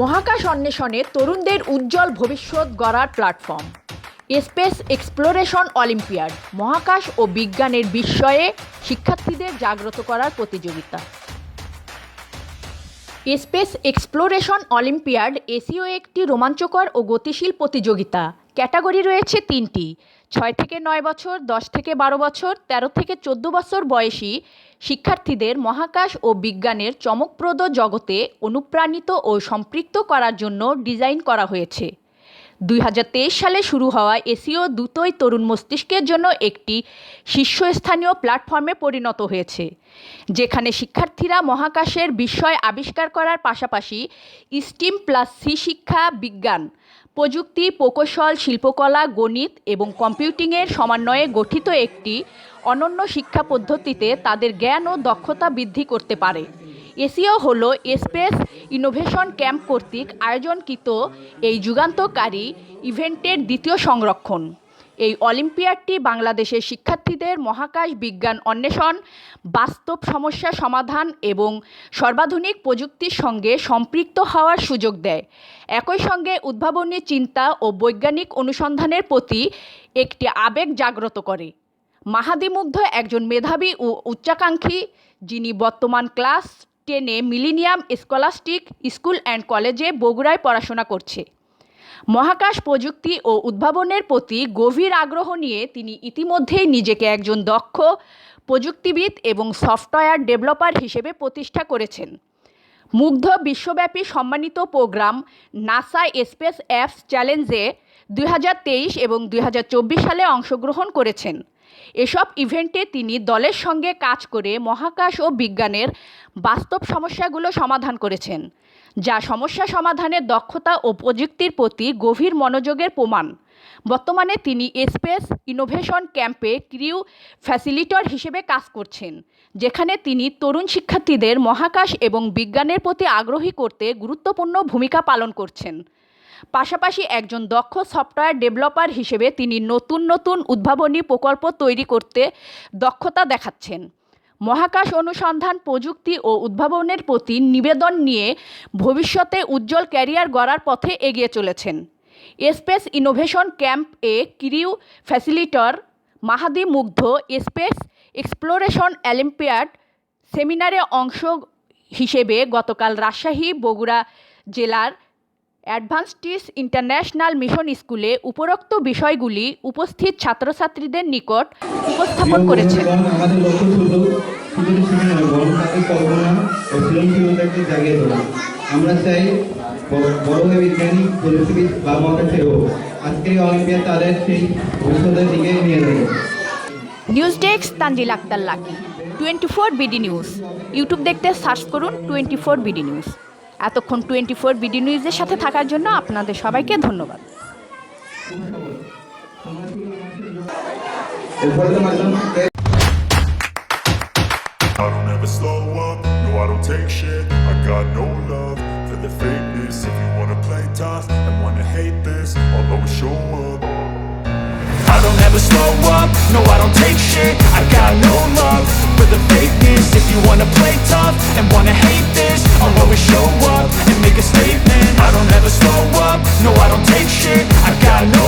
মহাকাশ অন্বেষণে তরুণদের উজ্জ্বল ভবিষ্যৎ গড়ার প্ল্যাটফর্ম। স্পেস এক্সপ্লোরেশন অলিম্পিয়াড, মহাকাশ ও বিজ্ঞানের বিস্ময়ে শিক্ষার্থীদের জাগ্রত করার প্রতিযোগিতা। স্পেস এক্সপ্লোরেশন অলিম্পিয়াড এসিও একটি রোমাঞ্চকর ও গতিশীল প্রতিযোগিতা। ক্যাটাগরি রয়েছে তিনটি। ছয় থেকে নয় বছর, দশ থেকে বারো বছর, তেরো থেকে চোদ্দ বছর বয়সী শিক্ষার্থীদের মহাকাশ ও বিজ্ঞানের চমকপ্রদ জগতে অনুপ্রাণিত ও সম্পৃক্ত করার জন্য ডিজাইন করা হয়েছে। দুই হাজার তেইশ সালে শুরু হওয়া এসিও দ্রুতই তরুণ মস্তিষ্কের জন্য একটি শীর্ষস্থানীয় প্ল্যাটফর্মে পরিণত হয়েছে, যেখানে শিক্ষার্থীরা মহাকাশের বিষয় আবিষ্কার করার পাশাপাশি স্টিম প্লাস সি শিক্ষা, বিজ্ঞান প্রযুক্তি, প্রকৌশল, শিল্পকলা, গণিত এবং কম্পিউটিংয়ের সমন্বয়ে গঠিত একটি অনন্য শিক্ষা পদ্ধতিতে তাদের জ্ঞান ও দক্ষতা বৃদ্ধি করতে পারে। এসিও হল স্পেস ইনোভেশন ক্যাম্প কর্তৃক আয়োজনকৃত এই যুগান্তকারী ইভেন্টের দ্বিতীয় সংরক্ষণ। এই অলিম্পিয়াডটি বাংলাদেশের শিক্ষার্থীদের মহাকাশ বিজ্ঞান অন্বেষণ, বাস্তব সমস্যা সমাধান এবং সর্বাধুনিক প্রযুক্তির সঙ্গে সম্পৃক্ত হওয়ার সুযোগ দেয়। একই সঙ্গে উদ্ভাবনী চিন্তা ও বৈজ্ঞানিক অনুসন্ধানের প্রতি একটি আবেগ জাগ্রত করে। মাহাদিমুগ্ধ একজন মেধাবী ও উচ্চাকাঙ্ক্ষী, যিনি বর্তমান ক্লাস টেনে মিলিনিয়াম স্কলাস্টিক স্কুল অ্যান্ড কলেজে বগুড়ায় পড়াশোনা করছে। মহাকাশ প্রযুক্তি ও উদ্ভাবনের প্রতি গভীর আগ্রহ নিয়ে তিনি ইতিমধ্যেই নিজেকে একজন দক্ষ প্রযুক্তিবিদ এবং সফটওয়্যার ডেভেলপার হিসেবে প্রতিষ্ঠা করেছেন। মুগ্ধ বিশ্বব্যাপী সম্মানিত প্রোগ্রাম নাসা স্পেস অ্যাপস চ্যালেঞ্জে দুই হাজার তেইশ এবং দুই হাজার চব্বিশ সালে অংশগ্রহণ করেছেন। এসব ইভেন্টে তিনি দলের সঙ্গে কাজ করে মহাকাশ ও বিজ্ঞানের বাস্তব সমস্যাগুলো সমাধান করেছেন। যা সমস্যা সমাধানের দক্ষতা ও প্রযুক্তির প্রতি গভীর মনোযোগের প্রমাণ। বর্তমানে তিনি স্পেস ইনোভেশন ক্যাম্পে ক্রিউ ফ্যাসিলিটর হিসেবে কাজ করছেন, যেখানে তিনি তরুণ শিক্ষার্থীদের মহাকাশ এবং বিজ্ঞানের প্রতি আগ্রহী করতে গুরুত্বপূর্ণ ভূমিকা পালন করছেন। পাশাপাশি একজন দক্ষ সফটওয়্যার ডেভেলপার হিসেবে তিনি নতুন নতুন উদ্ভাবনী প্রকল্প তৈরি করতে দক্ষতা দেখাচ্ছেন। মহাকাশ অনুসন্ধান প্রযুক্তি ও উদ্ভাবনের প্রতি নিবেদন নিয়ে ভবিষ্যতে উজ্জ্বল ক্যারিয়ার গড়ার পথে এগিয়ে চলেছেন। স্পেস ইনোভেশন ক্যাম্প এ crew facilitator, Mahadi Mugdho, space exploration olympiad সেমিনারে অংশ হিসেবে গতকাল রাজশাহী, বগুড়া জেলার অ্যাডভান্সটিস ইন্টারন্যাশনাল মিশন স্কুলে উপরোক্ত বিষয়গুলি উপস্থিত ছাত্রছাত্রীদের নিকট উপস্থাপন তোলা। আমরা চাই বড় হয়ে বিজ্ঞানী অলিম্পিয়াড তাদের সেই ভবিষ্যতের দিকে নিয়ে যাবে। News desk Tanzil Akter Lucky. Twenty four BD news. YouTube দেখতে সার্চ করুন টোয়েন্টি ফোর বিডি নিউজ। এতক্ষণ টোয়েন্টি ফোর বিডি নিউজের সাথে থাকার জন্য আপনাদের সবাইকে ধন্যবাদ I don't ever slow up, no I don't take shit I got no love for the fakeness If you wanna play tough and wanna hate this I'll always show up I don't ever slow up, no I don't take shit I got no love for the fakeness If you wanna play tough got no